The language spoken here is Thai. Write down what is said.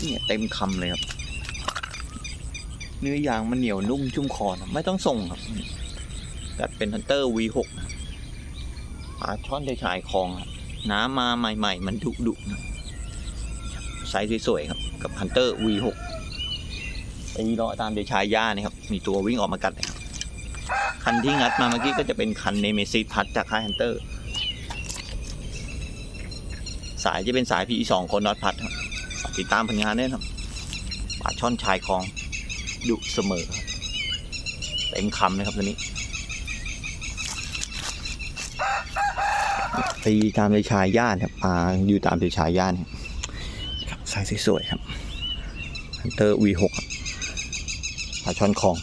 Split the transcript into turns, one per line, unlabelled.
เนี่ยเต็มคำเลยครับ เนื้อยางมันเหนียวนุ่มชุ่มคอนะไม่ต้องส่งครับจัดเป็นฮันเตอร์ V6 นะปลาช่อนได้ชายคลองครับน้ำมาใหม่ ๆ มันดุดุนะไซส์สวยๆครับ กับฮันเตอร์ V6 ตีเลาะตามเดชายย่านะครับ มีตัววิ่งออกมากัดเลยครับ คันที่งัดมาเมื่อกี้ก็จะเป็นคันเนเมซิสพัดจากค่ายฮันเตอร์ สายจะเป็นสาย PE 2 คนน็อตพัดครับ ติดตามผลงานด้วยนะครับปลาช่อนชายคลองดุเสมอเต็มคำเลยครับตัวนี้ตีตามเลยชายย่านครับปลาอยู่ตามเลยชายญานครับครับสายสวยๆครับฮันเตอร์วีหกปลาช่อนคลอง